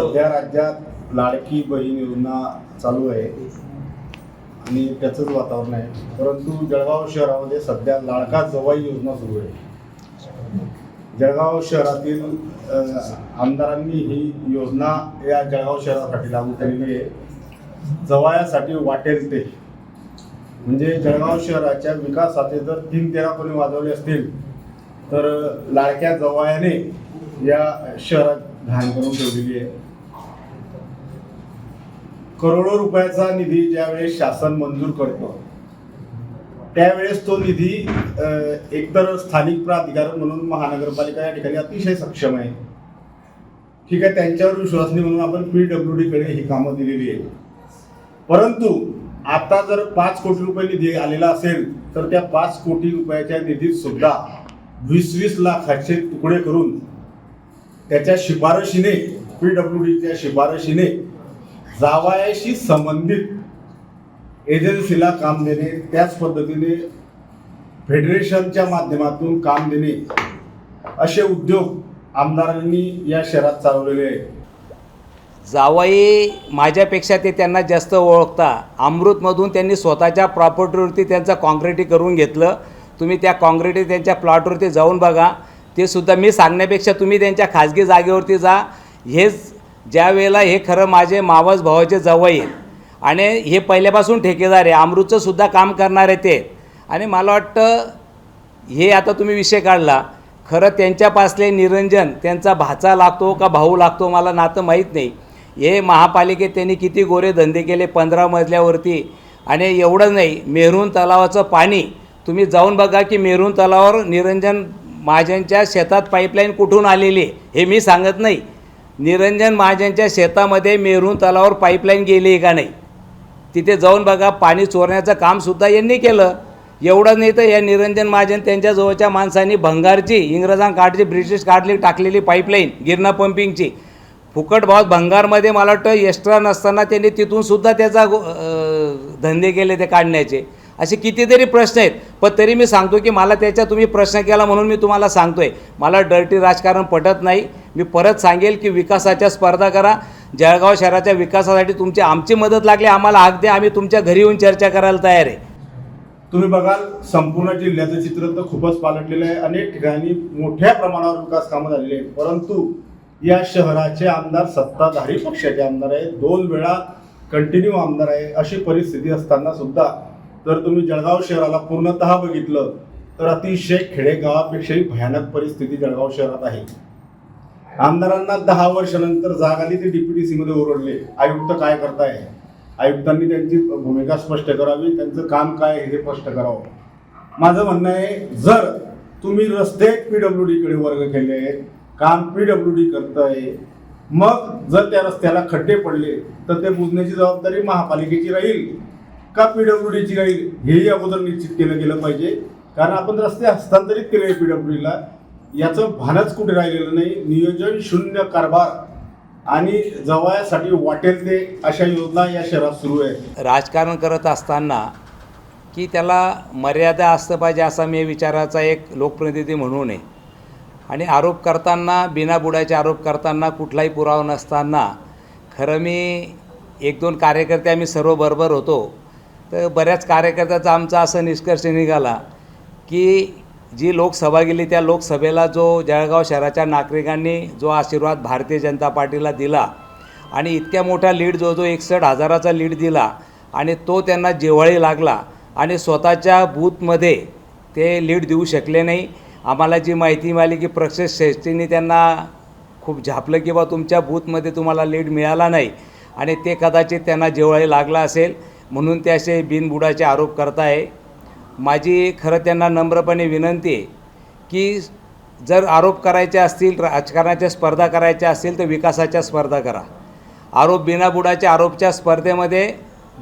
सध्या राज्यात लाडकी बहीण योजना चालू आहे. आणि त्याचंच वातावरण आहे. परंतु जळगाव शहरामध्ये सध्या लाडका जवाई योजना सुरू आहे. जळगाव शहरातील आमदारांनी ही योजना या जळगाव शहरासाठी लागू केलेली आहे. जवायासाठी वाटेल ते. म्हणजे जळगाव शहराच्या विकासाचे जर तीन तेरा कोणी वाजवले असतील तर लाडक्या जवायाने या शहरात घाण करून ठेवलेली आहे. करोडो रुपयाचा निधी ज्यावेळेस शासन मंजूर करतो त्यावेळेस तो निधी एकतर स्थानिक प्राधिकार म्हणून महानगरपालिका या ठिकाणी अतिशय सक्षम आहे. ठीक आहे त्यांच्यावर विश्वासनी म्हणून आपण पी डब्ल्यू डीकडे ही कामं दिलेली आहे परंतु आता जर पाच कोटी रुपये निधी आलेला असेल तर त्या पाच कोटी रुपयाच्या निधीत सुद्धा वीस वीस लाखाचे तुकडे करून त्याच्या शिफारशीने पी डब्ल्यू डीच्या शिफारशीने जावायाशी संबंधित एजन्सीला काम देणे त्याच पद्धतीने फेडरेशनच्या माध्यमातून काम देणे असे उद्योग आमदारांनी या शहरात चालवलेले आहेत. जावई माझ्यापेक्षा ते त्यांना जास्त ओळखता. अमृतमधून त्यांनी स्वतःच्या प्रॉपर्टीवरती त्यांचं कॉन्क्रिटी करून घेतलं. तुम्ही त्या कॉन्क्रिटी त्यांच्या प्लॉटवरती जाऊन बघा. ते सुद्धा मी सांगण्यापेक्षा तुम्ही त्यांच्या खाजगी जागेवरती जा. हेच ज्या वेळेला हे खरं माझे मावस भावाचे जवळ येईल. आणि हे पहिल्यापासून ठेकेदार आहे अमृतचंसुद्धा काम काम करणारे ते. आणि मला वाटतं हे आता तुम्ही विषय काढला खरं त्यांच्यापासले निरंजन त्यांचा भाचा लागतो का भाऊ लागतो मला नातं माहीत नाही. हे महापालिकेत त्यांनी किती गोरे धंदे केले पंधरा मजल्यावरती. आणि एवढं नाही मेहरून तलावाचं पाणी तुम्ही जाऊन बघा की मेरून तलावावर निरंजन माझ्यांच्या शेतात पाईपलाईन कुठून आलेली आहे हे मी सांगत नाही. निरंजन महाजनच्या शेतामध्ये मेरून तलावर पाईपलाईन गेली आहे का नाही? तिथे जाऊन बघा पाणी चोरण्याचं कामसुद्धा यांनी केलं. एवढं नाही तर या निरंजन महाजन त्यांच्या जवळच्या माणसांनी भंगारची इंग्रजांकाठची ब्रिटिश काढली टाकलेली पाईपलाईन गिरणा पंपिंगची फुकट भाव भंगारमध्ये मला वाटतं एक्स्ट्रा नसताना त्यांनी तिथूनसुद्धा त्याचा धंदे केले ते काढण्याचे. असे कितीतरी प्रश्न आहेत. पण तरी मी सांगतो की मला त्याच्या तुम्ही प्रश्न केला म्हणून मी तुम्हाला सांगतो आहे मला डर्टी राजकारण पटत नाही. मी परत सांगेल की विकासाच्या स्पर्धा करा. जळगाव शहराच्या विकासासाठी तुमची आमची मदत लागली आम्हाला हाक द्या आम्ही तुमच्या घरी येऊन चर्चा करायला तयार आहे. तुम्ही बघाल संपूर्ण जिल्ह्याचं चित्र तर खूपच पालटलेलं आहे. अनेक ठिकाणी मोठ्या प्रमाणावर विकास कामं झालेली आहेत. परंतु या शहराचे आमदार सत्ताधारी पक्षाचे आमदार आहेत. दोन वेळा कंटिन्यू आमदार आहे. अशी परिस्थिती असताना सुद्धा जर तुम्ही जळगाव शहराला पूर्णतः बघितलं तर अतिशय खेडेगावापेक्षाही भयानक परिस्थिती जळगाव शहरात आहे. आमदारांना दहा वर्षानंतर जाग आली ते डीपीटीसी ओरडले. आयुक्त काय करताय? आयुक्तांनी त्यांची भूमिका स्पष्ट करावी त्यांचं काम काय आहे हे स्पष्ट करावं. माझं म्हणणं आहे जर तुम्ही रस्ते पीडब्ल्यू डीकडे वर्ग केले काम पीडब्ल्यू डी करताय मग जर त्या रस्त्याला खड्डे पडले तर ते बुजण्याची जबाबदारी महापालिकेची राहील. का पीडब्ल्यू डीची राहील हेही अगोदर निश्चित केलं गेलं पाहिजे? कारण आपण रस्ते हस्तांतरित केले पीडब्ल्यू डीला याचं भानच कुठे राहिलेलं नाही. नियोजन शून्य कारभार आणि जवळसाठी वाटेल ते अशा योजना या शहरात सुरू आहेत राजकारण करत असताना की त्याला मर्यादा असतं पाहिजे असा मी विचाराचा एक लोकप्रतिनिधी म्हणू नये आणि आरोप करताना बिनाबुडाचे आरोप करताना कुठलाही पुरावा नसताना खरं मी एक दोन कार्यकर्ते आम्ही सर्व बरोबर होतो. तर बऱ्याच कार्यकर्त्याचा आमचा असं निष्कर्ष निघाला की जी लोकसभा गेली त्या लोकसभेला जो जळगाव शहराच्या नागरिकांनी जो आशीर्वाद भारतीय जनता पार्टीला दिला आणि इतक्या मोठा लीड जो जो एकसठ हजाराचा लीड दिला आणि तो त्यांना जिव्हाळी लागला आणि स्वतःच्या बूथमध्ये ते लीड देऊ शकले नाही. आम्हाला जी माहिती मिळाली की प्रक्षेश श्रेष्ठींनी त्यांना खूप झापलं की बा तुमच्या बूथमध्ये तुम्हाला लीड मिळाला नाही आणि ते कदाचित त्यांना जिव्हाळी लागला असेल. म्हणून ते असे बिनबुडाचे आरोप करताय. माझी खरं त्यांना नम्रपणे विनंती आहे की जर आरोप करायचे असतील राजकारणाच्या स्पर्धा करायच्या असतील तर विकासाच्या स्पर्धा करा. आरोप बिनाबुडाच्या आरोपच्या स्पर्धेमध्ये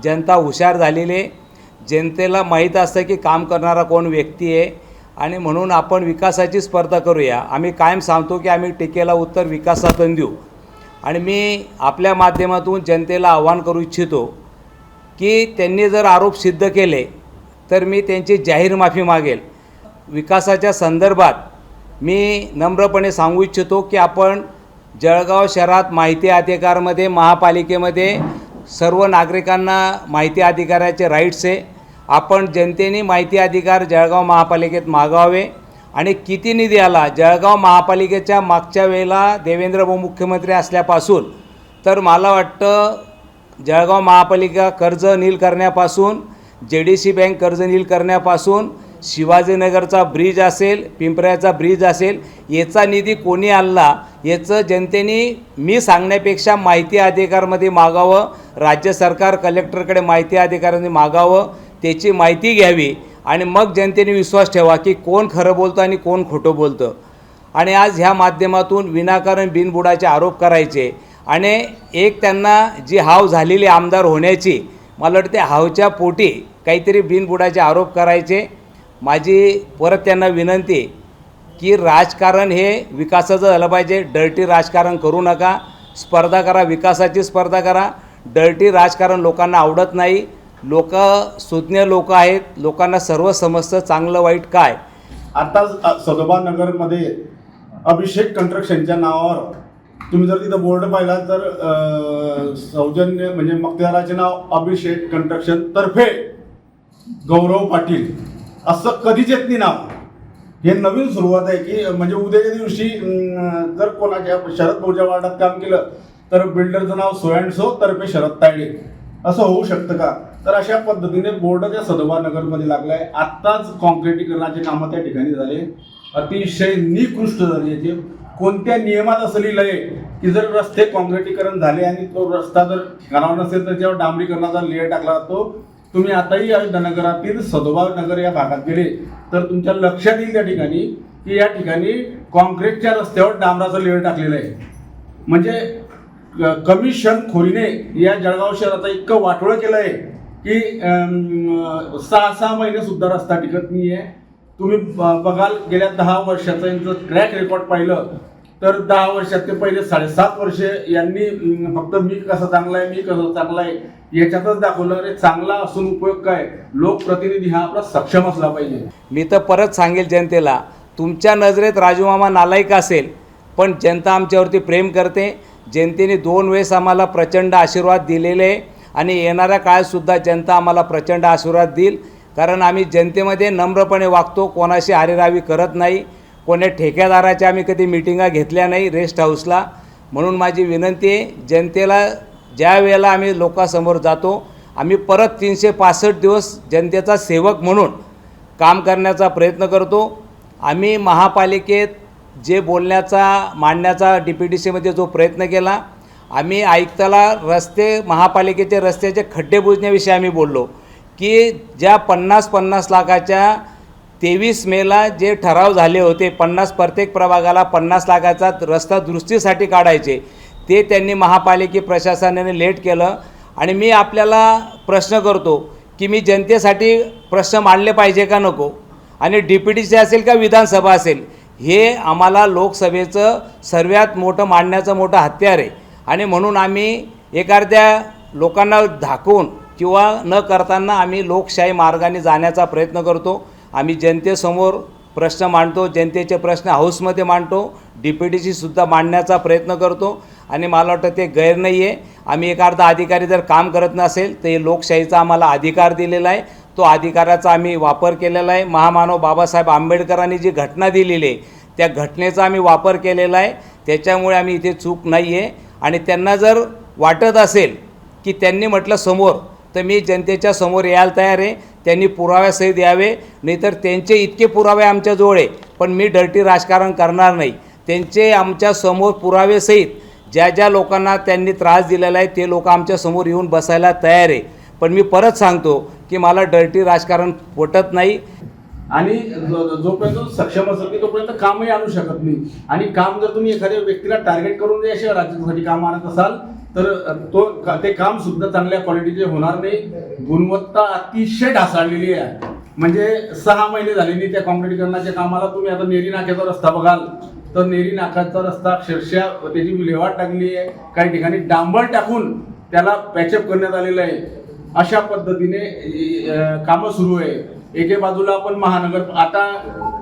जनता हुशार झालेली आहे. जनतेला माहीत असतं की काम करणारा कोण व्यक्ती आहे आणि म्हणून आपण विकासाची स्पर्धा करूया. आम्ही कायम सांगतो की आम्ही टीकेला उत्तर विकासातून देऊ. आणि मी आपल्या माध्यमातून जनतेला आव्हान करू इच्छितो की त्यांनी जर आरोप सिद्ध केले तर मी त्यांची जाहीर माफी मागेल. विकासाच्या संदर्भात मी नम्रपणे सांगू इच्छितो की आपण जळगाव शहरात माहिती अधिकारमध्ये महापालिकेमध्ये सर्व नागरिकांना माहिती अधिकाराचे राईट्स आहे. आपण जनतेने माहिती अधिकार जळगाव महापालिकेत मागावे आणि किती निधी आला जळगाव महापालिकेच्या मागच्या वेळेला देवेंद्र मुख्यमंत्री असल्यापासून तर मला वाटतं जळगाव महापालिका कर्ज नील करण्यापासून जे डी सी बँक कर्ज नील करण्यापासून शिवाजीनगरचा ब्रिज असेल पिंपऱ्याचा ब्रिज असेल याचा निधी कोणी आणला याचं जनतेने मी सांगण्यापेक्षा माहिती अधिकारमध्ये मागावं राज्य सरकार कलेक्टरकडे माहिती अधिकारामध्ये मागावं त्याची माहिती घ्यावी आणि मग जनतेने विश्वास ठेवा की कोण खरं बोलतं आणि कोण खोटं बोलतं. आणि आज ह्या माध्यमातून विनाकारण बिनबुडाचे आरोप करायचे. आणि एक त्यांना जी हाव झालेली आमदार होण्याची मला वाटते हावच्या पोटी काहीतरी बिनबुडाचे आरोप करायचे. माझी परत त्यांना विनंती की राजकारण हे विकासाचं झालं पाहिजे. डर्टी राजकारण करू नका. स्पर्धा करा विकासाची स्पर्धा करा. डर्टी राजकारण लोकांना आवडत नाही. लोक सुज्ञ लोक आहेत. लोकांना सर्व समजतं चांगलं वाईट काय. आता सदोबा नगरमध्ये अभिषेक कंस्ट्रक्शनच्या नावावर तुम्ही जर तिथं बोर्ड पाहिला तर सौजन्य म्हणजे मक्तेदाराचे नाव अभिषेक कंट्रक्शन तर्फे गौरव पाटील. असं कधीच येत नाही नाव. हे नवीन सुरुवात आहे की म्हणजे उद्याच्या दिवशी जर कोणाच्या शरद भाऊच्या वार्डात काम केलं तर बिल्डरचं नाव सो अँड सो तर्फे शरद तायडे. असं होऊ शकतं का? तर अशा पद्धतीने बोर्ड त्या सदोबा नगरमध्ये लागलाय. आत्ताच कॉन्क्रिटीकरणाचे कामं त्या ठिकाणी झाले. अतिशय निकृष्ट झाले याचे कोणत्या नियमात असं लिहिलं आहे की जर रस्ते कॉन्क्रिटीकरण झाले आणि तो रस्ता जर ठिकाणावर नसेल तर त्याच्यावर डांबरीकरणाचा लेअर टाकला जातो. तुम्ही आताही अयोध्या नगरातील सदोबा नगर या भागात गेले तर तुमच्या लक्षात येईल त्या ठिकाणी की या ठिकाणी कॉन्क्रीटच्या रस्त्यावर डांबराचं लेअर टाकलेलं आहे. म्हणजे क- कमिशन खोरीने या जळगाव शहराचा इतकं वाटोळं केलं आहे की सहा सहा महिने सुद्धा रस्ता टिकत नाही आहे तुम्ही ब- बघाल गेल्या दहा वर्षाचं यांचं ट्रॅक रेकॉर्ड पाहिलं तर दहा वर्षात ते पहिले साडेसात वर्षे यांनी फक्त मी कसं चांगला आहे मी कसं चांगला आहे याच्यातच दाखवलं. अरे चांगला असून उपयोग काय? लोकप्रतिनिधी हा आपला सक्षम असला पाहिजे. मी तर परत सांगेल जनतेला तुमच्या नजरेत राजूमामा नालायक असेल पण जनता आमच्यावरती प्रेम करते. जनतेने दोन वेळेस आम्हाला प्रचंड आशीर्वाद दिलेले आहे. आणि येणाऱ्या काळातसुद्धा जनता आम्हाला प्रचंड आशीर्वाद देईल. कारण आम्ही जनतेमध्ये नम्रपणे वागतो कोणाशी आरेरावी करत नाही कोण्या ठेकेदाराच्या आम्ही कधी मिटिंगा घेतल्या नाही रेस्ट हाऊसला म्हणून माझी विनंती आहे जनतेला ज्या वेळेला आम्ही लोकांसमोर जातो आम्ही परत तीनशे पासष्ट दिवस जनतेचा सेवक म्हणून काम करण्याचा प्रयत्न करतो. आम्ही महापालिकेत जे बोलण्याचा मांडण्याचा डी पी डी सीमध्ये जो प्रयत्न केला आम्ही आयुक्ताला रस्ते महापालिकेचे रस्त्याचे खड्डे बुजण्याविषयी आम्ही बोललो. की ज्या पन्नास पन्नास लाखाच्या तेवीस मेला जे ठराव झाले होते पन्नास प्रत्येक प्रभागाला पन्नास लाखाचा रस्ता दुरुस्तीसाठी काढायचे ते त्यांनी महापालिके प्रशासनाने लेट केलं. आणि मी आपल्याला प्रश्न करतो की मी जनतेसाठी प्रश्न मांडले पाहिजे का नको? आणि डी पी टीचे असेल का विधानसभा असेल? हे आम्हाला लोकसभेचं सर्वात मोठं मांडण्याचं मोठं हत्यार आहे. आणि म्हणून आम्ही एखाद्या लोकांना धाकून किंवा न करताना आम्ही लोकशाही मार्गाने जाण्याचा प्रयत्न करतो. आम्ही जनतेसमोर प्रश्न मांडतो जनतेचे प्रश्न हाऊसमध्ये मांडतो डी पी सुद्धा मांडण्याचा प्रयत्न करतो. आणि मला वाटतं ते गैर नाही आहे आम्ही एखादा अधिकारी जर काम करत नसेल तर हे लोकशाहीचा आम्हाला अधिकार दिलेला आहे. तो अधिकाराचा आम्ही वापर केलेला आहे. महामानव बाबासाहेब आंबेडकरांनी जी घटना दिलेली आहे त्या घटनेचा आम्ही वापर केलेला आहे. त्याच्यामुळे आम्ही इथे चूक नाही आहे आणि त्यांना जर वाटत असेल की त्यांनी म्हटलं समोर तर मी जनतेच्या समोर यायला तयार आहे. त्यांनी पुराव्यासहित यावे नाहीतर त्यांचे इतके पुरावे आमच्याजवळ आहे. पण मी डर्टी राजकारण करणार नाही. त्यांचे आमच्यासमोर पुरावेसहित ज्या ज्या लोकांना त्यांनी त्रास दिलेला आहे ते लोक आमच्यासमोर येऊन बसायला तयार आहे. पण मी परत सांगतो की मला डर्टी राजकारण पटत नाही. आणि जोपर्यंत सक्षम असेल की तोपर्यंत कामही आणू शकत नाही. आणि काम जर तुम्ही एखाद्या व्यक्तीला टार्गेट करून जर अशा राज्यासाठी काम आणत असाल तर तो ते काम सुद्धा चांगल्या क्वालिटीचे होणार नाही. गुणवत्ता अतिशय ढासाळलेली आहे. म्हणजे सहा महिने झाले नाही त्या कॉन्क्रिटीकरणाच्या कामाला. तुम्ही आता नेरी नाक्याचा रस्ता बघाल. तर नेरी नाकाचा रस्ता अक्षरशः त्याची विल्हेवाट टाकली आहे. काही ठिकाणी डांबर टाकून त्याला पॅचअप करण्यात आलेलं आहे. अशा पद्धतीने कामं सुरू आहे. एके बाजूला आपण महानगर आता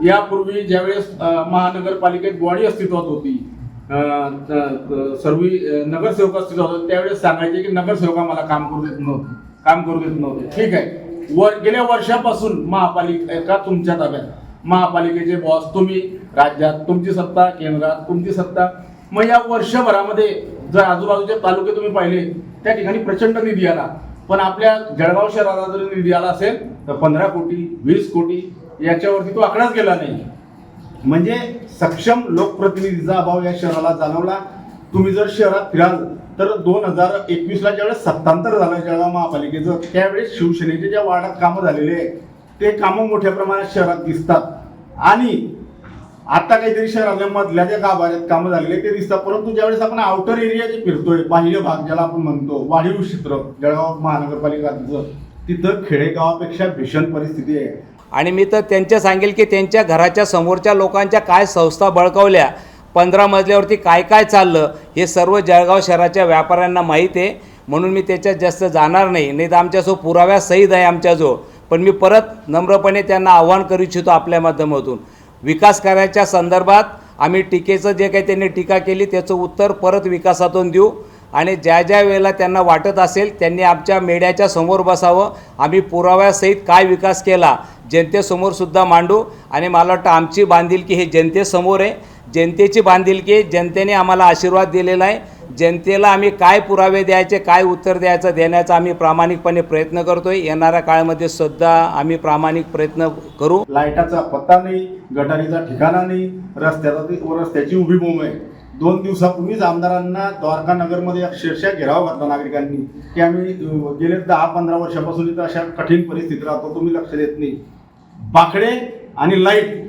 यापूर्वी ज्यावेळेस महानगरपालिकेत बॉडी अस्तित्वात होती सर्व नगरसेवक असतील होतं त्यावेळेस सांगायचे की नगरसेवक आम्हाला काम करू देत नव्हते काम करू देत नव्हते. ठीक आहे. व गेल्या वर्षापासून महापालिका तुमच्या ताब्यात महापालिकेचे बॉस तुम्ही राज्यात तुमची सत्ता केंद्रात तुमची सत्ता. मग या वर्षभरामध्ये जर आजूबाजूचे तालुके तुम्ही पाहिले त्या ठिकाणी प्रचंड निधी आला. पण आपल्या जळगाव शहराला जर निधी आला असेल तर पंधरा कोटी वीस कोटी याच्यावरती तो आकडाच गेला नाही. म्हणजे सक्षम लोकप्रतिनिधीचा अभाव या शहराला जाणवला. तुम्ही जर शहरात फिराल तर दोन हजार एकवीसला ज्यावेळेस सत्तांतर झालं जळगाव महापालिकेचं त्यावेळेस शिवसेनेचे ज्या वार्डात कामं झालेले आहे ते कामं मोठ्या प्रमाणात शहरात दिसतात. आणि आता काहीतरी शहरातल्या मधल्या ज्या गाभाऱ्यात कामं झालेले ते दिसतात. परंतु ज्यावेळेस आपण आउटर एरिया जे फिरतोय बाह्य भाग ज्याला आपण म्हणतो वाढीव क्षेत्र जळगाव महानगरपालिकाचं तिथं खेडेगावापेक्षा भीषण परिस्थिती आहे. आणि मी तर त्यांच्या सांगेल की त्यांच्या घराच्या समोरच्या लोकांच्या काय संस्था बळकावल्या पंधरा मजल्यावरती काय काय चाललं हे सर्व जळगाव शहराच्या व्यापाऱ्यांना माहीत आहे. म्हणून मी त्याच्यात जास्त जाणार नाही. नाही तर आमच्यासोबत पुराव्या सहीद आहे आमच्याजवळ. पण मी परत नम्रपणे त्यांना आव्हान करू इच्छितो आपल्या माध्यमातून. विकास कार्याच्या संदर्भात आम्ही टीकेचं जे काही त्यांनी टीका केली त्याचं उत्तर परत विकासातून देऊ. आणि ज्या ज्या वेळेला त्यांना वाटत असेल त्यांनी आमच्या मेड्याच्या समोर बसावं. आम्ही पुराव्यासहित काय विकास केला जनतेसमोर सुद्धा मांडू. आणि मला वाटतं आमची बांधिलकी हे जनतेसमोर आहे. जनतेची बांधिलकी जनतेने आम्हाला आशीर्वाद दिलेला आहे. जनतेला आम्ही काय पुरावे द्यायचे काय उत्तर द्यायचं देण्याचा आम्ही प्रामाणिकपणे प्रयत्न करतोय. येणाऱ्या काळामध्ये सुद्धा आम्ही प्रामाणिक प्रयत्न करू. लाईटाचा पत्ता नाही गटारीचा ठिकाणा नाही रस्त्याचा रस्त्याची उभी बोंब आहे. दोन दिवसापूर्वीच आमदारांना द्वारका नगरमध्ये अक्षरशः घेराव घातला नागरिकांनी की आम्ही गेले दहा पंधरा वर्षापासून इथं अशा कठीण परिस्थितीत राहतो तुम्ही लक्ष देत नाही. बाकडे आणि लाइट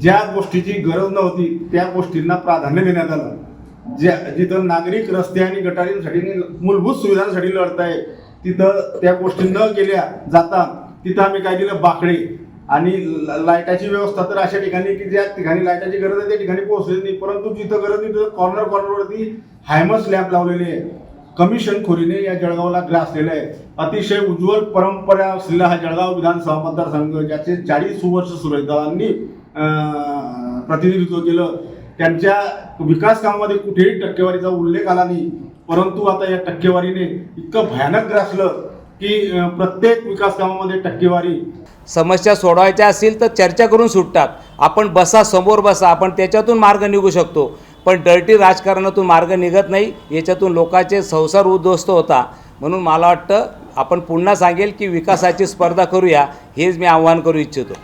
ज्या गोष्टीची गरज नव्हती त्या गोष्टींना प्राधान्य देण्यात आलं. ज्या जिथं नागरिक रस्ते आणि गटारींसाठी मूलभूत सुविधांसाठी लढत आहे तिथं त्या गोष्टी न गेल्या जाता तिथं आम्ही काय दिलं बाकडे आणि ल- लाईटाची व्यवस्था तर अशा ठिकाणी की ज्या ठिकाणी लाईटाची गरज आहे त्या ठिकाणी पोहोचली नाही. परंतु जिथं गरज नाही तिथं कॉर्नर कॉर्नरवरती हायमस लॅम्प लावलेले आहे. कमिशन खोरीने या जळगावला ग्रासलेलं आहे. अतिशय उज्ज्वल परंपरा असलेला हा जळगाव विधानसभा मतदारसंघ ज्याचे चाळीस वर्ष सुरेशदारांनी प्रतिनिधित्व केलं. त्यांच्या विकास कामामध्ये कुठेही टक्केवारीचा उल्लेख आला नाही. परंतु आता या टक्केवारीने इतकं भयानक ग्रासलं. की प्रत्येक विकास कामामध्ये टक्केवारी. समस्या सोडवायच्या असतील तर चर्चा करून सुटतात. आपण बसा समोर बसा आपण त्याच्यातून मार्ग निघू शकतो. पण डर्टी राजकारणातून मार्ग निघत नाही याच्यातून लोकांचे संसार उद्ध्वस्त होता. म्हणून मला वाटतं आपण पुन्हा सांगेल की विकासाची स्पर्धा करूया हेच मी आव्हान करू इच्छितो.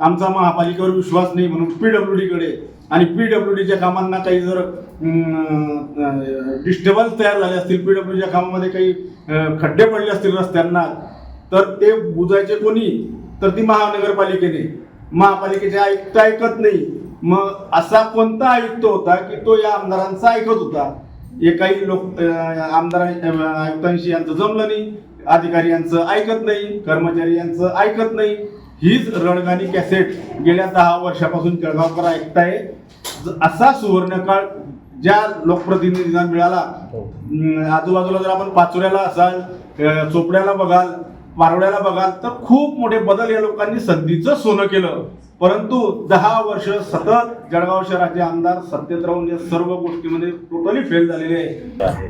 आमचा महापालिकेवर विश्वास नाही म्हणून पीडब्ल्यू डीकडे आणि पी डब्ल्यू डीच्या कामांना काही जर डिस्टर्बन्स तयार झाले असतील पीडब्ल्यू डीच्या कामामध्ये काही खड्डे पडले असतील रस्त्यांना तर ते बुजायचे कोणी? तर ती महानगरपालिकेने. महापालिकेचे आयुक्त ऐकत नाही. मग असा कोणता आयुक्त होता की तो या आमदारांचा ऐकत होता? एकाही लोक आमदार आयुक्तांशी यांचं जमलं नाही. अधिकारी यांचं ऐकत नाही. कर्मचारी यांचं ऐकत नाही. हीच रणगाणी कॅसेट गेल्या दहा वर्षापासून जळगावकर ऐकताय असा सुवर्णकाळ ज्या लोकप्रतिनिधींना मिळाला अं, आजूबाजूला जर आपण पाचोऱ्याला असाल चोपड्याला बघाल पारवड्याला बघाल तर खूप मोठे बदल या लोकांनी संधीचं सोनं केलं. परंतु दहा वर्ष सतत जळगाव शहराचे आमदार सत्तेत राहून या सर्व गोष्टीमध्ये टोटली फेल झालेले आहे.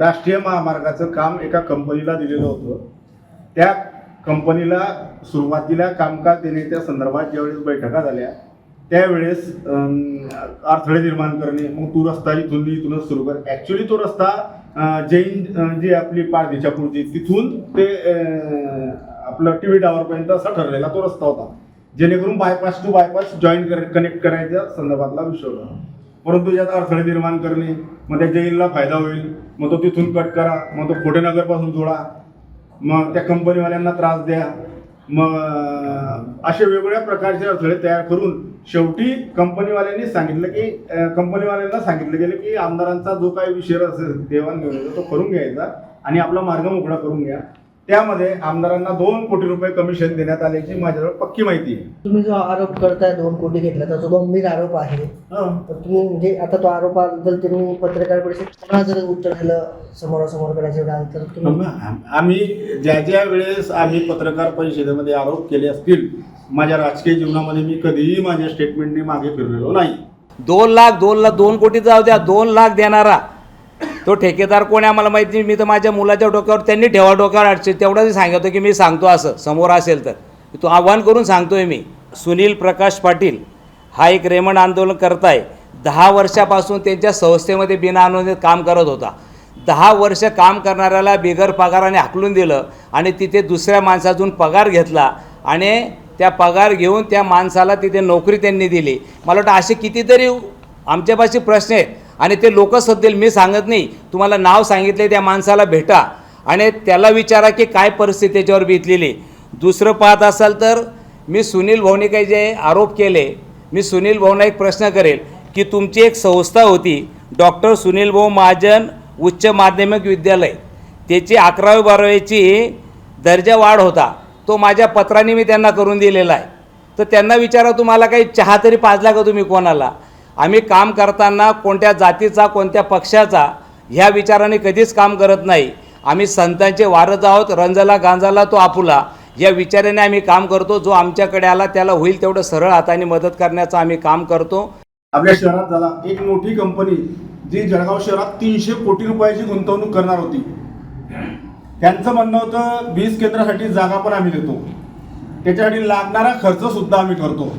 राष्ट्रीय महामार्गाचं काम एका कंपनीला दिलेलं होतं. त्या कंपनीला सुरुवातीला कामकाज देण्याच्या संदर्भात ज्यावेळेस बैठका झाल्या त्यावेळेस अडथळे निर्माण करणे मग तो रस्ता इथून इथूनच सुरू कर. ॲक्च्युली तो रस्ता जैन जी आपली पारधीच्या पुढची तिथून ते आपलं टी व्ही टावरपर्यंत असा ठरलेला तो रस्ता होता. जेणेकरून बायपास टू बायपास जॉईन कर कनेक्ट करायच्या संदर्भातला विषय होता. परंतु यात अडथळे निर्माण करणे मग त्या जैनला फायदा होईल मग तो तिथून कट करा मग तो खोटेनगरपासून जोडा मग त्या कंपनीवाल्यांना त्रास द्या मग अशा असे वेगवेगळ्या प्रकारचे अडथळे तयार करून शेवटी कंपनीवाल्यांनी सांगितलं की कंपनीवाल्यांना सांगितलं गेलं की आमदारांचा जो काही विषय असेल देवाणघेवाणीचा तो करून घ्यायचा आणि आपला मार्ग मोकळा करून घ्या. त्यामध्ये आमदारांना दोन कोटी रुपये कमिशन देण्यात आल्याची माझ्याजवळ पक्की माहिती आहे. तुम्ही जो आरोप करताय दोन कोटी घेतला तर तो गंभीर आरोप आहे. हं. तर तुम्ही म्हणजे आता तो आरोपाबद्दल तुम्ही पत्रकार परिषद पुन्हा जर उत्तर दिलं समोरासमोर करायचं राहिलं तर तुम्ही आम्ही ज्या ज्या वेळेस आम्ही पत्रकार परिषदेमध्ये आरोप केले असतील माझ्या राजकीय जीवनामध्ये मी कधीही माझ्या स्टेटमेंटने मागे फिरलेलो नाही. दोन लाख दोन लाख दोन कोटी जाऊ द्या दोन लाख देणारा तो ठेकेदार कोण आहे मला माहिती नाही. मी तर माझ्या मुलाच्या डोक्यावर त्यांनी ठेवा डोक्यावर अडचण तेवढंच सांगतो की मी सांगतो असं. समोर असेल तर. तो आव्हान करून सांगतोय मी. सुनील प्रकाश पाटील हा एक रेमंड आंदोलन करताय. दहा वर्षापासून त्यांच्या संस्थेमध्ये बिनअनुदानित काम करत होता. दहा वर्ष काम करणाऱ्याला बिगर पगाराने हाकलून दिलं आणि तिथे दुसऱ्या माणसातून पगार घेतला आणि त्या पगार घेऊन त्या माणसाला तिथे नोकरी त्यांनी दिली. मला वाटतं असे कितीतरी आमच्यापाशी प्रश्न आहेत. आणि ते लोक सध्या मी सांगत नाही. तुम्हाला नाव सांगितले त्या माणसाला भेटा. आणि त्याला विचारा की काय परिस्थिती त्याच्यावर बितलेली दुसरं पाहत असाल तर मी सुनील भाऊने काही जे आरोप केले मी सुनील भाऊंना एक प्रश्न करेल की तुमची एक संस्था होती डॉक्टर सुनील भाऊ महाजन उच्च माध्यमिक विद्यालय. त्याची अकरावी बारावीची दर्जा वाढ होता. तो माझ्या पत्राने मी त्यांना करून दिलेला आहे. तर त्यांना विचारा तुम्हाला काही चहा तरी पाजला का तुम्ही कोणाला? आम्ही काम करताना कोणत्या जातीचा कोणत्या पक्षाचा ह्या विचाराने कधीच काम करत नाही. आम्ही संतांचे वारज आहोत रंजला गांजाला तो आपुला. या विचाराने आम्ही काम करतो जो आमच्याकडे आला त्याला होईल तेवढं सरळ हाताने मदत करण्याचं आम्ही काम करतो. आपल्या शहरात झाला एक मोठी कंपनी जी जळगाव शहरात तीनशे कोटी रुपयाची गुंतवणूक करणार होती. त्यांचं म्हणणं होतं वीज केंद्रासाठी जागा पण आम्ही देतो. त्याच्यासाठी लागणारा खर्च सुद्धा आम्ही करतो.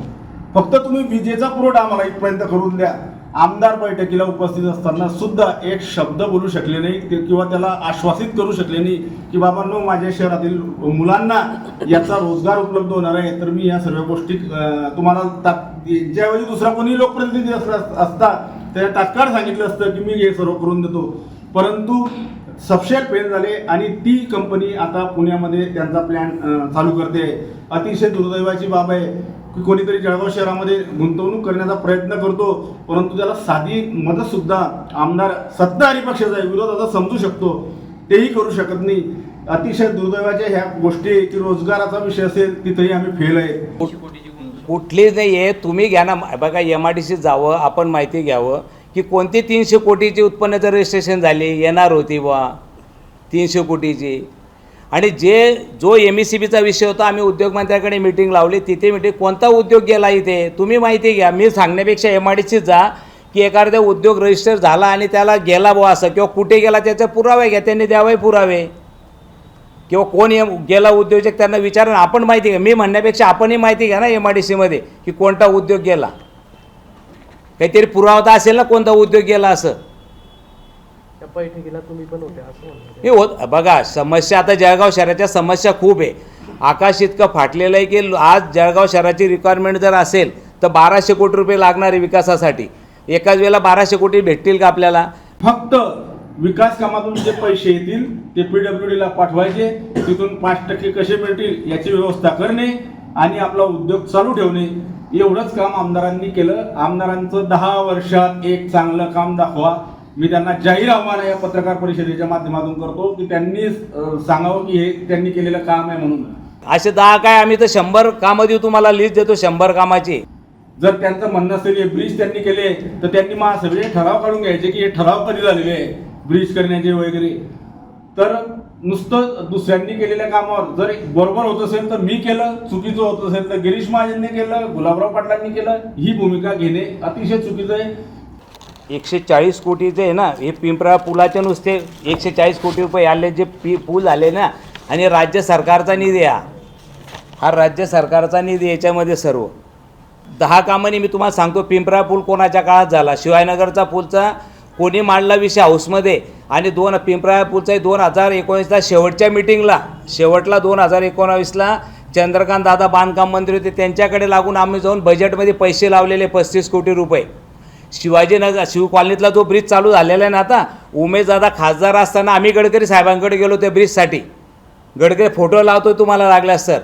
फक्त तुम्ही विजेचा पुरवठा आम्हाला इथपर्यंत करून द्या. आमदार बैठकीला उपस्थित असताना सुद्धा एक शब्द बोलू शकले नाही ते किंवा त्याला आश्वासित करू शकले नाही की बाबा नो माझ्या शहरातील मुलांना याचा रोजगार उपलब्ध होणार आहे. तर मी या सर्व गोष्टी तुम्हाला ज्याऐवजी ज्यावेळी दुसरा कोणी लोकप्रतिनिधी असला- असता त्या तात्काळ सांगितलं असतं की मी हे सर्व करून देतो. परंतु सबशेट फेल झाले आणि ती कंपनी आता पुण्यामध्ये त्यांचा प्लॅन चालू करते. अतिशय दुर्दैवाची बाब आहे. की कोणीतरी जळगाव शहरामध्ये गुंतवणूक करण्याचा प्रयत्न करतो परंतु त्याला साधी मदत सुद्धा आमदार सत्ताधारी पक्षाचा आहे विरोध आता समजू शकतो. तेही करू शकत नाही. अतिशय दुर्दैवाच्या ह्या गोष्टी की रोजगाराचा विषय असेल तिथेही आम्ही फेल आहे. कुठलीच नाही आहे तुम्ही घ्या ना. बघा एम आय डी सी जावं आपण माहिती घ्यावं की कोणती तीनशे कोटीची उत्पन्नाचं रजिस्ट्रेशन झाली? येणार होती बा तीनशे कोटीची. आणि जे जो एम ई सी बीचा विषय होता आम्ही उद्योगमंत्र्याकडे मिटिंग लावली. तिथे मिटिंग कोणता उद्योग गेला इथे? तुम्ही माहिती घ्या. मी सांगण्यापेक्षा एम आय डी सी जा की एखादा उद्योग रजिस्टर झाला आणि त्याला गेला बुवा असं किंवा कुठे गेला त्याचा पुरावे घ्या. त्यांनी द्यावे पुरावे. किंवा कोण एम गेला उद्योजक त्यांना विचारा. आपण माहिती घ्या. मी म्हणण्यापेक्षा आपणही माहिती घ्या ना एम आय डी सीमध्ये की कोणता उद्योग गेला. काहीतरी पुरावा तर असेल ना कोणता उद्योग गेला असं. बैठकीला तुम्ही पण होते असं हे होत बघा समस्या आता जळगाव शहराच्या समस्या खूप आहे. आकाश इतकं फाटलेलं आहे की आज जळगाव शहराची रिक्वायरमेंट जर असेल तर बाराशे कोटी रुपये लागणार आहे विकासासाठी. एकाच वेळेला बाराशे कोटी भेटतील का आपल्याला? फक्त विकास कामातून जे पैसे येतील ते पीडब्ल्यू डीला पाठवायचे. तिथून पाच टक्के कसे मिळतील याची व्यवस्था करणे आणि आपला उद्योग चालू ठेवणे. एवढंच काम आमदारांनी केलं. आमदारांचं दहा वर्षात एक चांगलं काम दाखवा. मी त्यांना जाहीर आव्हान या पत्रकार परिषदेच्या माध्यमातून करतो की त्यांनी सांगावं की हे त्यांनी केलेलं काम आहे म्हणून. असे दहा काय आम्ही तर शंभर कामं देऊ तुम्हाला लिस्ट देतो शंभर कामाची. जर त्यांचं म्हणणं असेल हे ब्रिज त्यांनी केले तर त्यांनी महासभेचे ठराव काढून घ्यायचे की हे ठराव कधी झालेले आहे? ब्रिज करण्याचे वगैरे. तर नुसतं दुसऱ्यांनी केलेल्या कामावर जर बरोबर होत असेल तर मी केलं चुकीचं होत असेल तर गिरीश महाजनने केलं गुलाबराव पाटलांनी केलं ही भूमिका घेणे अतिशय चुकीचं आहे. एकशे चाळीस कोटीचे आहे ना हे पिंपरा पुलाचे नुसते एकशे चाळीस कोटी रुपये आले जे पी पूल आले ना आणि राज्य सरकारचा निधी हा. हा राज्य सरकारचा निधी याच्यामध्ये सर्व. दहा कामांनी मी तुम्हाला सांगतो पिंपरा पूल कोणाच्या काळात झाला? शिवायनगरचा पूलचा कोणी मांडला विषय हाऊसमध्ये? आणि दोन पिंपरा पूलचा दोन हजार एकोणीसला शेवटच्या मिटिंगला शेवटला दोन हजार एकोणावीसला चंद्रकांत दादा बांधकाम मंत्री होते त्यांच्याकडे लागून आम्ही जाऊन बजेटमध्ये पैसे लावलेले पस्तीस कोटी रुपये. शिवाजीनगर शिव कॉलनीतला जो ब्रिज चालू झालेला आहे ना आता उमेशदादा खासदार असताना आम्ही गडकरी साहेबांकडे गेलो त्या ब्रिजसाठी. गडकरी फोटो लावतो तुम्हाला लागल्यास सर.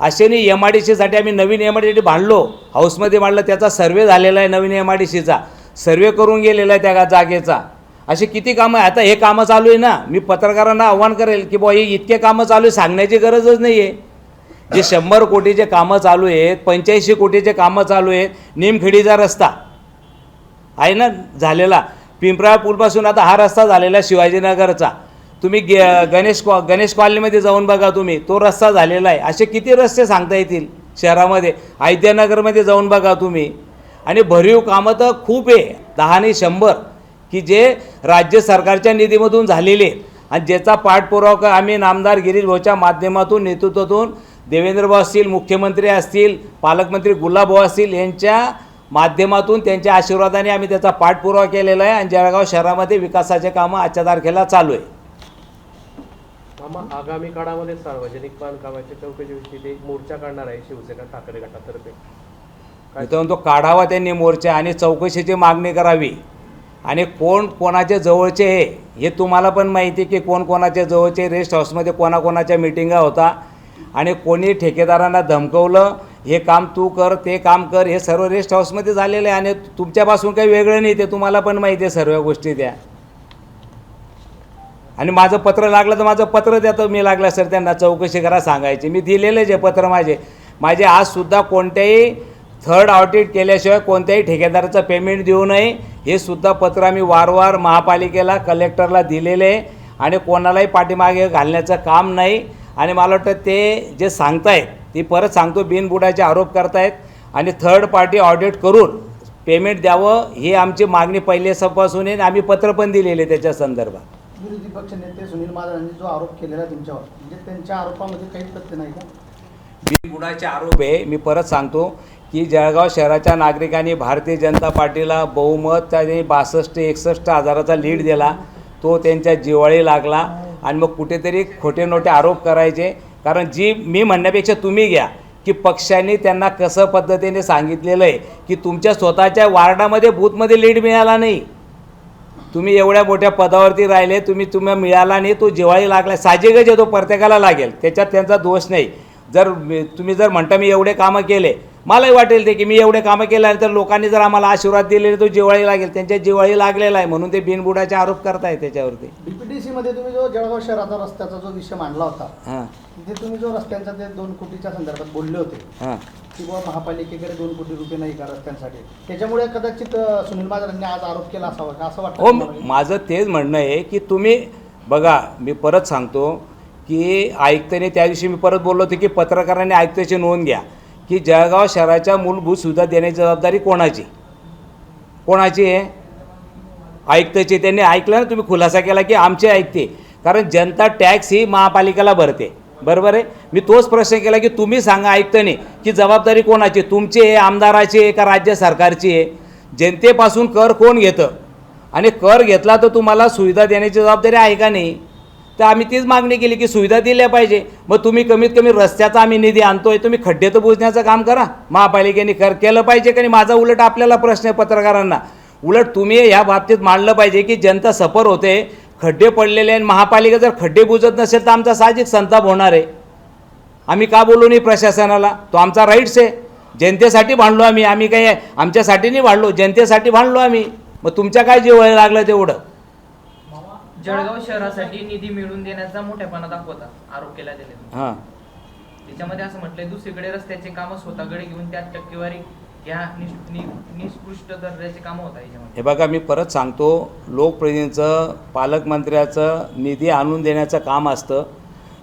असे नाही एम आय डी सीसाठी आम्ही नवीन एम आय डी बांधलो. हाऊसमध्ये बांधलं त्याचा सर्वे झालेला आहे नवीन एम आय डी सीचा सर्वे करून गेलेला आहे त्या जागेचा. असे किती कामं आहे आता हे कामं चालू आहे ना. मी पत्रकारांना आव्हान करेल की बुवा हे इतके कामं चालू आहे सांगण्याची गरजच नाही आहे जे शंभर कोटीचे कामं चालू आहेत पंच्याऐंशी कोटीचे कामं चालू आहेत निमखेडीचा रस्ता. आहे ना झालेला. पिंपराळ पूलपासून आता हा रस्ता झालेला आहे शिवाजीनगरचा. तुम्ही गे गणेश कॉ गणेश कॉलनीमध्ये जाऊन बघा तुम्ही. तो रस्ता झालेला आहे. असे किती रस्ते सांगता येतील शहरामध्ये? ऐद्यानगरमध्ये जाऊन बघा तुम्ही. आणि भरीव कामं तर खूप आहे. दहा आणि शंभर. की जे राज्य सरकारच्या निधीमधून झालेले. आणि ज्याचा पाठपुरावा आम्ही नामदार गिरीश भाऊच्या माध्यमातून नेतृत्वातून देवेंद्रभाऊ असतील मुख्यमंत्री असतील पालकमंत्री गुलाबभाऊ असतील यांच्या माध्यमातून त्यांच्या आशीर्वादाने आम्ही त्याचा पाठपुरावा केलेला आहे आणि जळगाव शहरामध्ये विकासाचे कामं आजच्या तारखेला चालू आहे. आगामी काळामध्ये सार्वजनिक बांधकामाच्या चौकशीविषयी ते एक मोर्चा काढणार आहे शिवसेना ठाकरे गटातर्फे. मी तर म्हणतो काढावा त्यांनी मोर्चा आणि चौकशीची मागणी करावी. आणि कोण कोणाच्या जवळचे आहे हे तुम्हाला पण माहिती आहे की कोण कोणाच्या जवळचे रेस्ट हाऊसमध्ये कोणाकोणाच्या मिटिंगा होता. आणि कोणी ठेकेदारांना धमकवलं हे काम तू कर ते काम कर हे सर्व रेस्ट हाऊसमध्ये झालेलं आहे आणि तुमच्यापासून काही वेगळं नाही ते तुम्हाला पण माहिती आहे सर्व गोष्टी त्या. आणि माझं पत्र लागलं तर माझं पत्र देतो मी लागलं सर त्यांना चौकशी करा सांगायची. मी दिलेलं जे पत्र माझे. माझे आजसुद्धा कोणत्याही थर्ड ऑडिट केल्याशिवाय कोणत्याही ठेकेदाराचं पेमेंट देऊ नये. हे सुद्धा पत्र आम्ही वारंवार महापालिकेला कलेक्टरला दिलेले आहे. आणि कोणालाही पाठीमागे घालण्याचं काम नाही. आणि मला वाटतं ते जे सांगतायत ते परत सांगतो बिनबुडाचे आरोप करतायत आणि थर्ड पार्टी ऑडिट करून पेमेंट द्यावं ही आमची मागणी पहिल्यापासून आहे. आणि आम्ही पत्र पण दिलेले आहे त्याच्या संदर्भात. विरोधी पक्ष नेते सुनील महाजनांनी जो आरोप केलेला आहे तुमच्यावर म्हणजे त्यांच्या आरोपामध्ये काही तथ्य नाही का? बिनबुडाचे आरोप आहे. मी परत सांगतो की जळगाव शहराच्या नागरिकांनी भारतीय जनता पार्टीला बहुमत त्यांनी बासष्ट एकसष्ट हजाराचा लीड दिला. तो त्यांच्या जिवाळी लागला आणि मग कुठेतरी खोटे नोटे आरोप करायचे. कारण जी मी म्हणण्यापेक्षा तुम्ही घ्या की पक्षांनी त्यांना कसं पद्धतीने सांगितलेलं आहे की तुमच्या स्वतःच्या वार्डामध्ये बूथमध्ये लीड मिळाला नाही. तुम्ही एवढ्या मोठ्या पदावरती राहिले तुम्ही तुम्हाला मिळाला नाही तो जिवाळी लागला साहजिकच आहे तो प्रत्येकाला लागेल त्याच्यात त्यांचा दोष नाही. जर तुम्ही जर म्हणता मी एवढे कामं केले मलाही वाटेल ते की मी एवढे कामं केले तर लोकांनी जर आम्हाला आशीर्वाद दिले तो जिवाळी लागेल. त्यांच्या जिवाळी लागलेला आहे म्हणून ते बिनबुडाचे आरोप करताय त्याच्यावरती. डीपीडीसी मध्ये तुम्ही जो जळगाव शहराचा रस्त्याचा जो विषय मांडला होता हां. तिथे तुम्ही जो रस्त्यांचा ते दोन कोटीच्या संदर्भात बोलले होते हां. की बुवा महापालिकेकडे दोन कोटी रुपये नाही का रस्त्यांसाठी? त्याच्यामुळे कदाचित सुनील महाजनांनी आज आरोप केला असावा का? असं हो वाटतं तुम्हाला? माझं तेच म्हणणं आहे की तुम्ही बघा मी परत सांगतो की आयुक्ताने त्या दिवशी मी परत बोललो होतो की पत्रकारांनी आयुक्ताची नोंद घ्या. की जळगाव शहराच्या मूलभूत सुविधा देण्याची जबाबदारी कोणाची? कोणाची आहे? ऐकताची त्यांनी ऐकलं ना तुम्ही खुलासा केला की आमचे ऐकते कारण जनता टॅक्स ही महापालिकेला भरते. बरोबर आहे? मी तोच प्रश्न केला की तुम्ही सांगा आयुक्ताने की जबाबदारी कोणाची? तुमची आहे आमदाराची आहे का राज्य सरकारची आहे? जनतेपासून कर कोण घेतं? आणि कर घेतला तर तुम्हाला सुविधा देण्याची जबाबदारी आहे का नाही? तर आम्ही तीच मागणी केली की सुविधा दिल्या पाहिजे. मग तुम्ही कमीत कमी रस्त्याचा आम्ही निधी आणतोय तुम्ही खड्डे तर बुजण्याचं काम करा. महापालिकेने कर केलं पाहिजे की माझा उलट आपल्याला प्रश्न आहे पत्रकारांना. उलट तुम्ही ह्या बाबतीत मांडलं पाहिजे की जनता सफर होते खड्डे पडलेले आणि महापालिका जर खड्डे बुजत नसेल तर आमचा साहजिक संताप होणार आहे. आम्ही का बोलू नाही प्रशासनाला? तो आमचा राईट्स आहे. जनतेसाठी भांडलो आम्ही. आम्ही काही आमच्यासाठी नाही भांडलो जनतेसाठी भांडलो आम्ही. मग तुमच्या काय जीव लागलं तेवढं? जळगाव शहरासाठी निधी मिळवून देण्याचा मोठेपणा दाखवता आरोप केला त्याने. हां. त्याच्यामध्ये असं म्हटलंय दुसरीकडे रस्त्याचे कामं स्वतःकडे घेऊन त्यात टक्केवारी निष्कृष्ट दर्जाचे कामं होता याच्यामध्ये. हे बघा मी परत सांगतो लोकप्रतिनिधींचं पालकमंत्र्याचं निधी आणून देण्याचं काम असतं.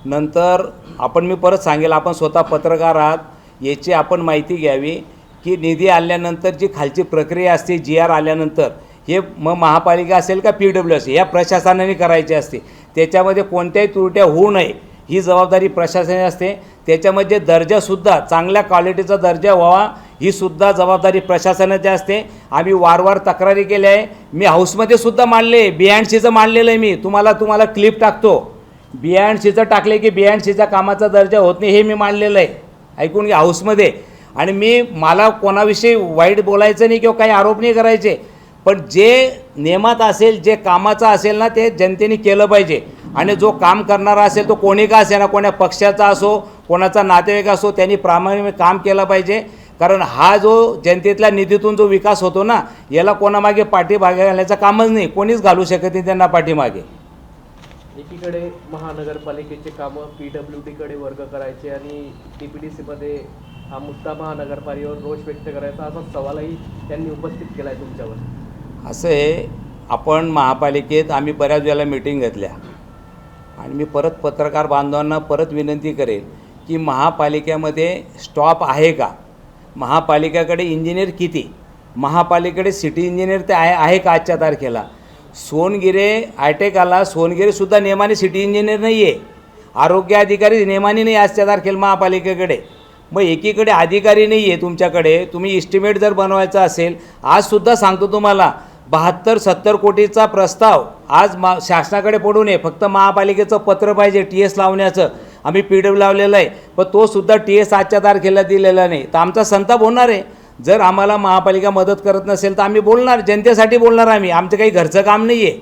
नंतर आपण मी परत सांगेल आपण स्वतः पत्रकार आहात याची आपण माहिती घ्यावी की निधी आल्यानंतर जी खालची प्रक्रिया असते जी आर आल्यानंतर हे मग महापालिका असेल का पी डब्ल्यू असेल या प्रशासनाने करायची असते. त्याच्यामध्ये कोणत्याही त्रुट्या होऊ नये ही जबाबदारी प्रशासनाची असते. त्याच्यामध्ये दर्जासुद्धा चांगल्या क्वालिटीचा दर्जा व्हावा ही सुद्धा जबाबदारी प्रशासनाची असते. आम्ही वारंवार तक्रारी केल्या आहे. मी हाऊसमध्ये सुद्धा मांडले बी सीचं मांडलेलं आहे मी. तुम्हाला तुम्हाला क्लिप टाकतो. बी सीचं टाकले की बी सीचा कामाचा दर्जा होत नाही हे मी मांडलेलं आहे. ऐकून घ्या हाऊसमध्ये. आणि मी मला कोणाविषयी वाईट बोलायचं नाही किंवा काही आरोप नाही करायचे. पण जे नियमात असेल जे कामाचं असेल ना ते जनतेने केलं पाहिजे. आणि जो काम करणारा असेल तो कोणी का असेल ना कोण्या पक्षाचा असो कोणाचा नातेवाईक असो त्यांनी प्रामाणिक काम केलं पाहिजे. कारण हा जो जनतेतल्या निधीतून जो विकास होतो ना याला कोणामागे पाठीमागे घालण्याचं कामच नाही. कोणीच घालू शकत नाही त्यांना पाठीमागे. एकीकडे महानगरपालिकेचे कामं पी डब्ल्यू डीकडे वर्ग करायचे आणि टी पी डी सीमध्ये हा मुद्दा महानगरपालिकेवर रोष व्यक्त करायचा असा सवालही त्यांनी उपस्थित केला आहे तुमच्यावर. असं आहे आपण महापालिकेत आम्ही बऱ्याच वेळेला मिटिंग घेतल्या. आणि मी परत पत्रकार बांधवांना परत विनंती करेल की महापालिकेमध्ये स्टॉप आहे का? महापालिकेकडे इंजिनियर किती? महापालिकेकडे सिटी इंजिनियर ते आहे आहे का आजच्या तारखेला? सोनगिरे आयटेक आला सोनगिरेसुद्धा नेमाने सिटी इंजिनियर नाही आहे आरोग्य अधिकारी नेमाने नाही आजच्या तारखेला महापालिकेकडे. मग एकीकडे अधिकारी नाही आहे तुमच्याकडे. तुम्ही इस्टिमेट जर बनवायचा असेल आजसुद्धा सांगतो तुम्हाला बहात्तर सत्तर कोटीचा प्रस्ताव आज मा शासनाकडे पडू नये फक्त महापालिकेचं पत्र पाहिजे टी एस लावण्याचं. आम्ही पी डब्ल्यू लावलेलं आहे. पण तो सुद्धा टी एस आजच्या तारखेला दिलेला नाही. तर आमचा संताप होणार आहे. जर आम्हाला महापालिका मदत करत नसेल तर आम्ही बोलणार. जनतेसाठी बोलणार आम्ही. आमचं काही घरचं काम नाही आहे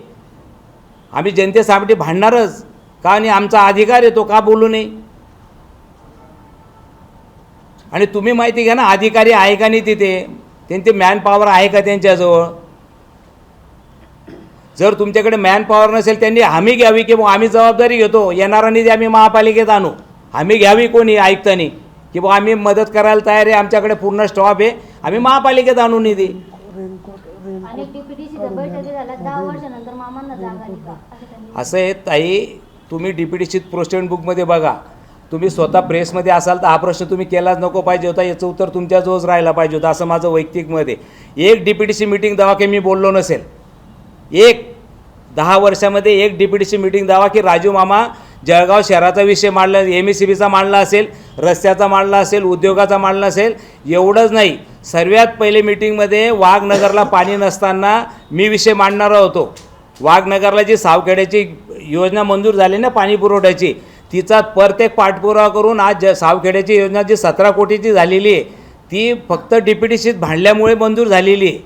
आम्ही जनतेसाठी भांडणारच. का आणि आमचा अधिकार आहे तो का बोलू नये? आणि तुम्ही माहिती घ्या ना अधिकारी आहे का नाही तिथे? त्यांची मॅन पॉवर आहे का त्यांच्याजवळ? जर तुमच्याकडे मॅन पॉवर नसेल त्यांनी हमी घ्यावी की आम्ही जबाबदारी घेतो? येणारा निधी आम्ही महापालिकेत आणू. हमी घ्यावी कोणी? आयुक्तांनी. की बुवा आम्ही मदत करायला तयार आहे आमच्याकडे पूर्ण स्टॉप आहे आम्ही महापालिकेत आणू निधी. असं आहे ताई तुम्ही डी पी सीत प्रोस्टेंट बुकमध्ये बघा. तुम्ही स्वतः प्रेसमध्ये असाल तर हा प्रश्न तुम्ही केलाच नको पाहिजे होता याचं उत्तर तुमच्याजवळच राहायला पाहिजे होतं असं माझं वैयक्तिक मत आहे. एक D P T C meeting दावा की मी बोललो नसेल. एक दहा वर्षामध्ये एक D P T C meeting दावा की राजू मामा जळगाव शहराचा विषय मांडला एम एस सी बीचा मांडला असेल रस्त्याचा मांडला असेल उद्योगाचा मांडला असेल एवढंच नाही. सर्वात पहिले मिटिंगमध्ये वाघनगरला पाणी नसताना मी विषय मांडणारा होतो. वाघनगरला जी सावखेड्याची योजना मंजूर झाली ना पाणी पुरवठ्याची तिचा प्रत्येक पाठपुरावा करून आज ज सावखेड्याची योजना जी सतरा कोटीची झालेली आहे ती फक्त डी पी टी सीत भांडल्यामुळे मंजूर झालेली आहे.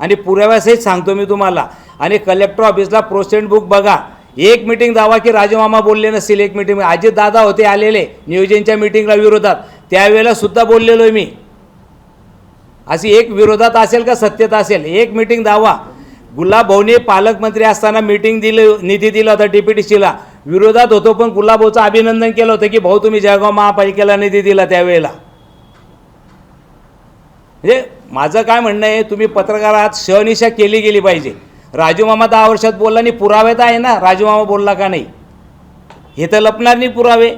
आणि पुराव्यासहित सांगतो मी तुम्हाला आणि कलेक्टर ऑफिसला प्रोसेंट बुक बघा. एक मीटिंग दावा की राजमामा बोलले नसतील एक मीटिंग अजित दादा होते आलेले. नियोजनच्या मीटिंगला विरोधात. त्यावेळेला सुद्धा बोललेलो मी. अशी एक विरोधात असेल का सत्यता असेल? एक मीटिंग दावा. गुलाब भाऊने पालकमंत्री असताना मीटिंग दिली निधी दिला होता डी पी टी सीला विरोधात होतो पण गुलाबभाऊचं अभिनंदन केलं होतं की भाऊ तुम्ही जळगाव महापालिकेला निधी दिला त्यावेळेला. म्हणजे माझं काय म्हणणं आहे तुम्ही पत्रकारात शहनिशा केली गेली पाहिजे. राजूमामा दहा वर्षात बोलला आणि पुरावे तर आहे ना. राजूमामा बोलला का नाही? हे तर लपणार नाही पुरावे.